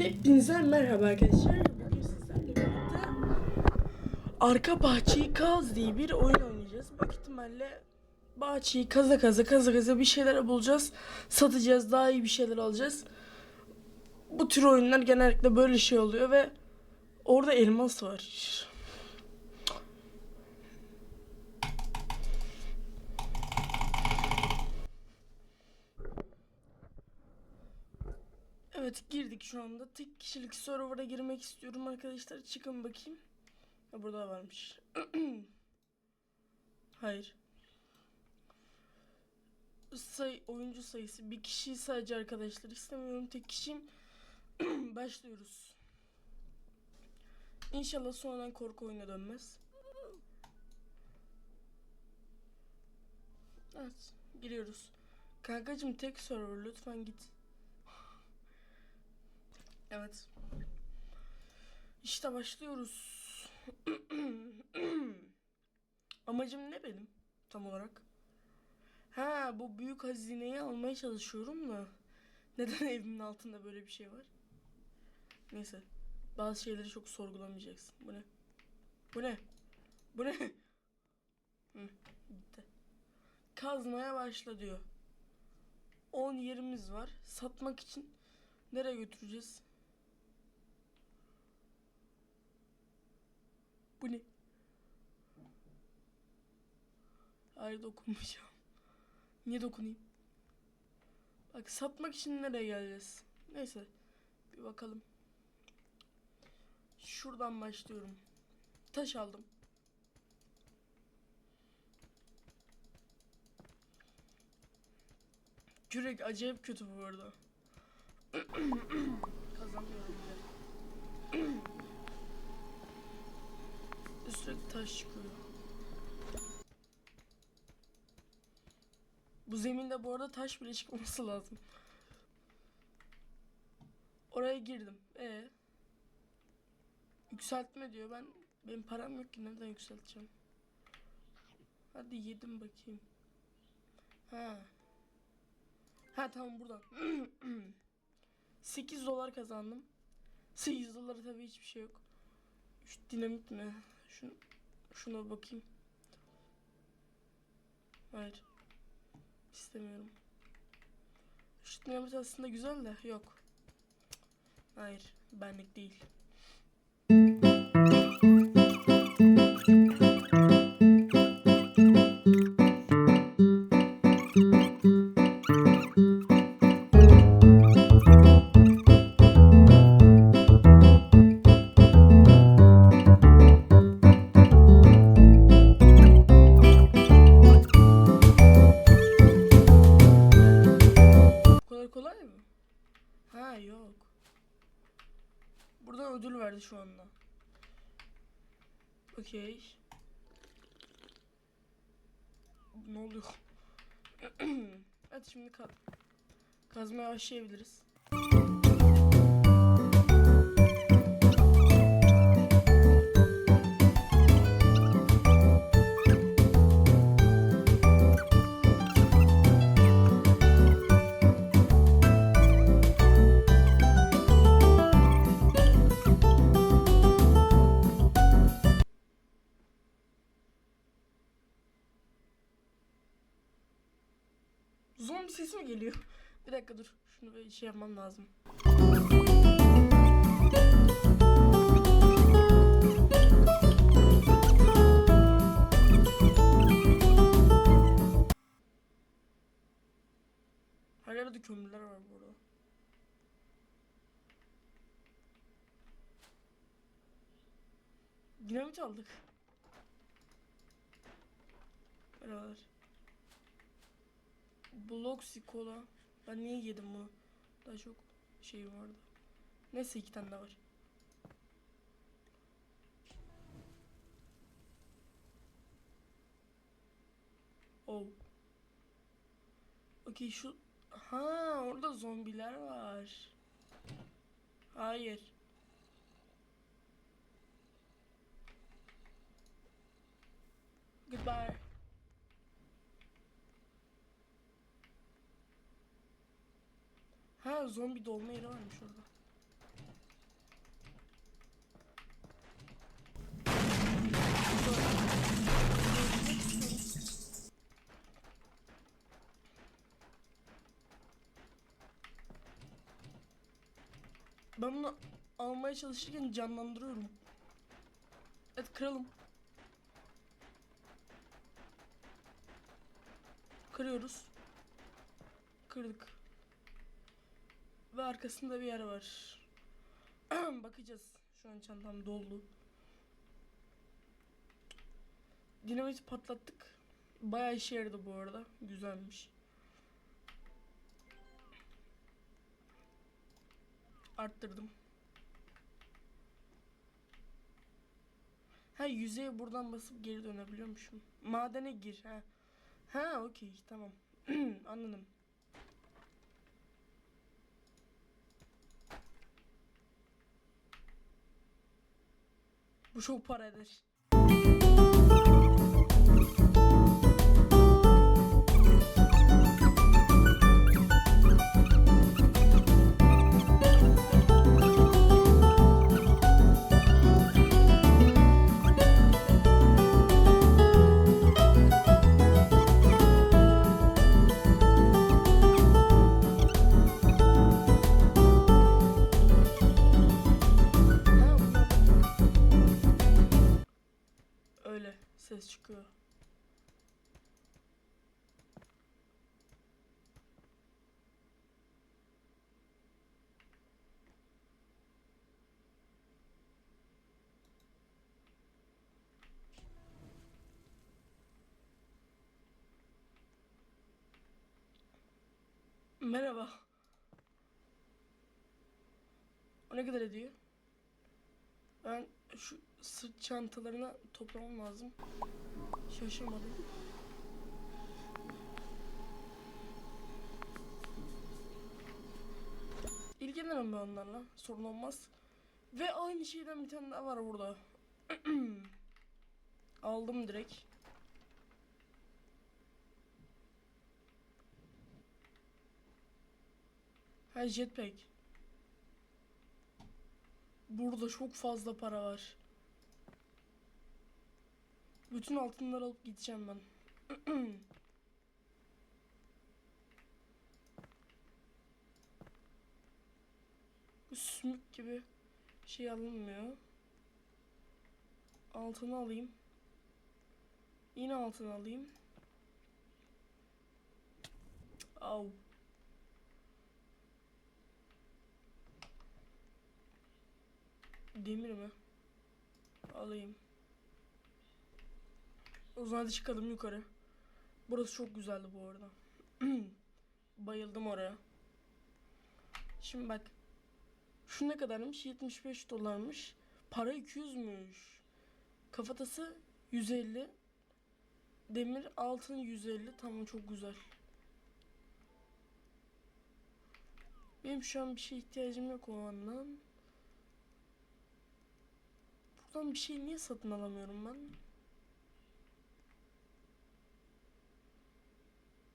Hepinize merhaba arkadaşlar. Bugün sizlerle birlikte Arka Bahçeyi Kaz diye bir oyun oynayacağız. Büyük ihtimalle bahçeyi kaza kaza kaza kaza bir şeyler bulacağız. Satacağız, daha iyi bir şeyler alacağız. Bu tür oyunlar genellikle böyle şey oluyor ve orada elmas var. Evet girdik şu anda. Tek kişilik server'a girmek istiyorum arkadaşlar. Çıkın bakayım. Ha, burada varmış. Hayır. Say oyuncu sayısı bir kişi sadece arkadaşlar istemiyorum. Tek kişiyim. Başlıyoruz. İnşallah sonradan korku oyuna dönmez. Evet, giriyoruz. Kankacım tek server lütfen git. Evet. İşte başlıyoruz. Amacım ne benim tam olarak? Ha bu büyük hazineyi almaya çalışıyorum da. Neden evimin altında böyle bir şey var? Neyse. Bazı şeyleri çok sorgulamayacaksın. Bu ne? Bu ne? Bu ne? Hı, gitti. Kazmaya başla diyor. 10 yerimiz var. Satmak için nereye götüreceğiz? Bu ne? Hayır dokunmayacağım. Niye dokunayım? Bak satmak için nereye geleceğiz? Neyse. Bir bakalım. Şuradan başlıyorum. Taş aldım. Kürek acayip kötü bu arada. Kazanmıyorum bile. Sürekli taş çıkıyor. Bu zeminde bu arada taş bile çıkması lazım. Oraya girdim. E Yükseltme diyor. Ben benim param yok ki nereden yükselteceğim? Hadi yedim bakayım. Ha. Ha tamam buradan. 8 dolar kazandım. 8 dolara tabii hiçbir şey yok. Şu dinamit mi? Şunu, şuna bakayım. Hayır. İstemiyorum. Şu dinamit aslında güzel de yok. Hayır. Benlik değil. Şu anda. Okey. Ne oluyor? evet şimdi ka kazmaya başlayabiliriz. Zombi sesi mi geliyor? Bir dakika dur. Şunu bir şey yapmam lazım. Her yerde kömürler var burada. Dinamit aldık. Merhabalar. Bloxy kola. Ben niye yedim bunu? Daha çok şey vardı. Neyse iki tane daha var. Oh. Okey şu... Ha orada zombiler var. Hayır. Goodbye. Ha zombi dolma yeri varmış orada. Ben bunu almaya çalışırken canlandırıyorum. Evet kıralım. Kırıyoruz. Kırdık. Ve arkasında bir yer var. Bakacağız. Şu an çantam doldu. Dinamit patlattık. Bayağı işe yaradı bu arada. Güzelmiş. Arttırdım. Ha yüzeye buradan basıp geri dönebiliyormuşum. Madene gir ha. Ha okey tamam. Anladım. Bu çok para. Çıkıyor. Merhaba. O ne kadar ediyor? Ben şu sırt çantalarını toplamam lazım. Şaşırmadım. İlgilenirim ben onlarla. Sorun olmaz. Ve aynı şeyden bir tane daha var burada. Aldım direkt. Ha jetpack. Burada çok fazla para var. Bütün altınları alıp gideceğim ben. Bu sümük gibi şey alınmıyor. Altını alayım. Yine altını alayım. Au. Demir mi? Alayım. O zaman hadi çıkalım yukarı. Burası çok güzeldi bu arada. Bayıldım oraya. Şimdi bak. Şu ne kadarmış? 75 dolarmış. Para 200'müş. Kafatası 150. Demir altın 150. Tamam çok güzel. Benim şu an bir şeye ihtiyacım yok o andan. Buradan bir şey niye satın alamıyorum ben?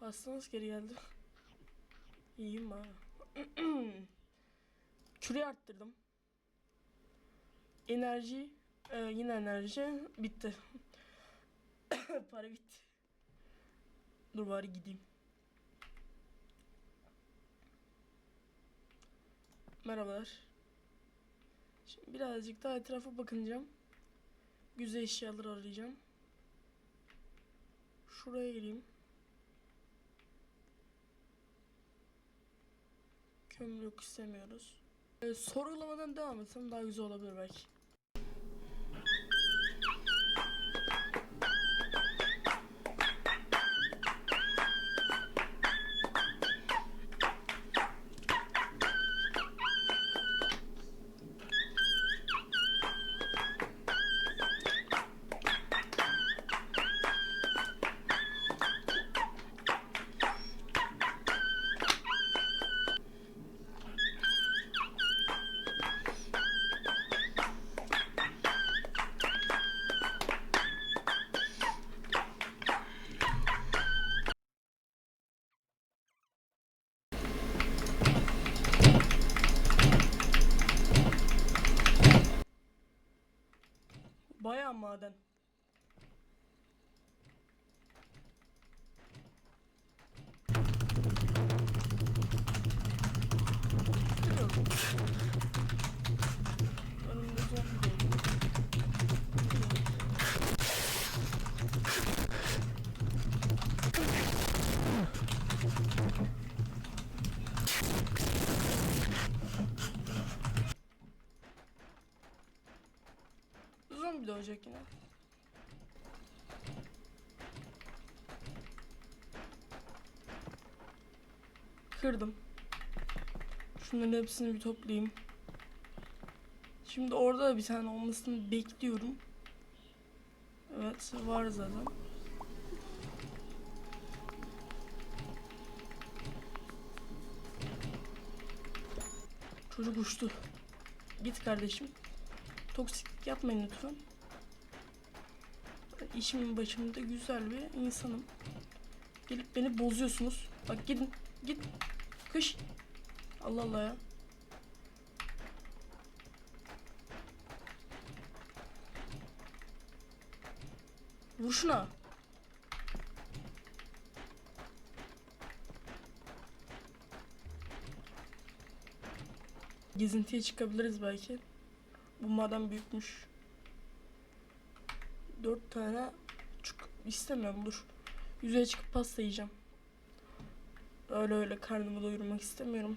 Pastanız geri geldi. İyiyim ha. Küreği arttırdım. Enerji, e, yine enerji bitti. Para bitti. Dur bari gideyim. Merhabalar. Şimdi birazcık daha etrafa bakınacağım. Güzel eşyalar arayacağım. Şuraya gireyim. Kömür yok istemiyoruz. Ee, sorgulamadan devam etsem daha güzel olabilir belki. Maden. Zombi doğacak yine. Kırdım. Şunların hepsini bir toplayayım. Şimdi orada da bir tane olmasını bekliyorum. Evet var zaten. Çocuk uçtu. Git kardeşim. Toksiklik yapmayın lütfen. İşimin başımda güzel bir insanım. Gelip beni bozuyorsunuz. Bak gidin. Git. Kış. Allah Allah ya. Vur şuna. Gezintiye çıkabiliriz belki. Bu maden büyükmüş. Dört tane çık istemiyorum dur. Yüzeye çıkıp pasta yiyeceğim. Öyle öyle karnımı doyurmak istemiyorum.